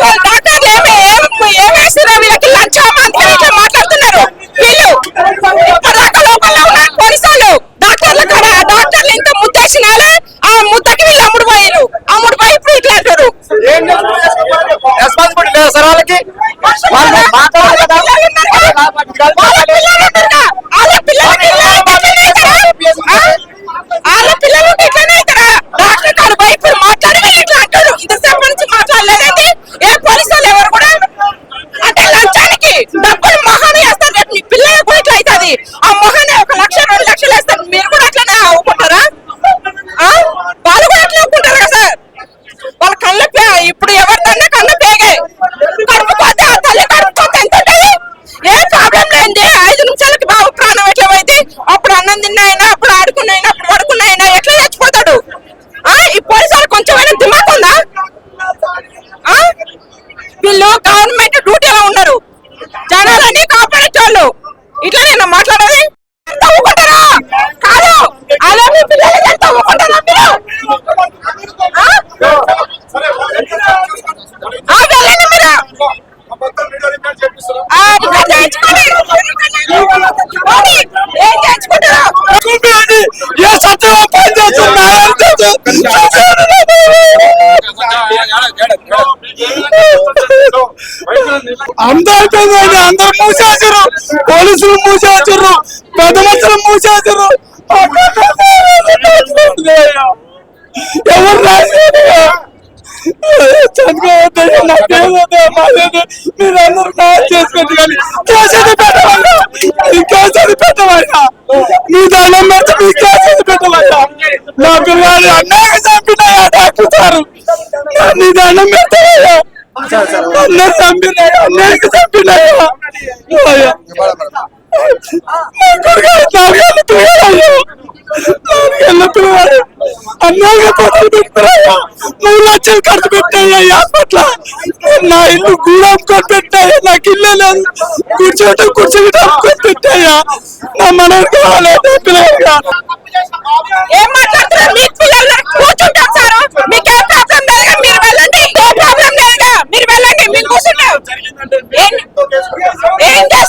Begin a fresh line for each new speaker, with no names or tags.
డాక్టర్లు ఏమి ఏమి వీళ్ళకి. లంచం ఇట్లా మాట్లాడుతున్నారు వీళ్ళు ఇప్పటిదాకా లోపల ఉన్న పోలీసు వాళ్ళు కాడ డాక్టర్లు ఇంత ముద్దేసినాలే ఆ ముద్దకి వీళ్ళు అమ్ముడు పోయారు అమ్ముడు పోయి ఇప్పుడు ఇట్లా అంటారు
రెస్పాన్సిబిలిటీ సార్ వాళ్ళకి వాళ్ళు
వీళ్ళు గవర్నమెంట్ డ్యూటీలో ఉన్నారు జనాలని కాపాడేటోళ్ళు. ఇట్లా నేను మాట్లాడాలి? తవ్వుకుంటారా ఊరుకుంటారా? కాదు. అలా మీ పిల్లలకి ఎంత ఊరుకుంటారా మీరు? ఆ? ఆ, వెళ్ళండి మీరు. ఆ, ఏ
సత్యం పని చేస్తున్నా అందరు అందరు మూసేసారు పోలీసులు మూసేసారు పెద్ద మనుషులు మూసేసారు ఎవరు రాసేది చదువుకోవద్దు నాకేమొద్దు మాదేదో మీరందరూ న్యాయం చేసుకోండి కానీ కేసీది పెట్టవయ్యా ఈ కేసీది పెట్టవయ్యా మీ పెడితే మీ పెట్టవయ్యా నా పిల్లలు అన్నయ్య చంపినాయా డాక్టర్ సారు. నీ దండం పెడతావయ్యా అందరు చంపినాయా అన్నయ్యకి చంపినాయా అయ్యా నా కొడుకు నాలుగేళ్ళు పిల్లలు నాలుగేళ్ళ పిల్లలు అన్నయ్య పొట్టలు పెడతారయ్యా మూడు లక్షలు ఖర్చు పెట్టాయ్యా ఈ హాస్పిటల్ నా ఇల్లు గూడ అమ్ముకొని పెట్టాయ్యా నాకు ఇల్లే లేదు కూర్చోటం కూర్చోబెట్టి అమ్ముకొని పెట్టాయ్యా నా మనవడు కావాలి నా పిల్లలు కావాలి
ఏం మాట్లాడుతున్నారు లేదుగా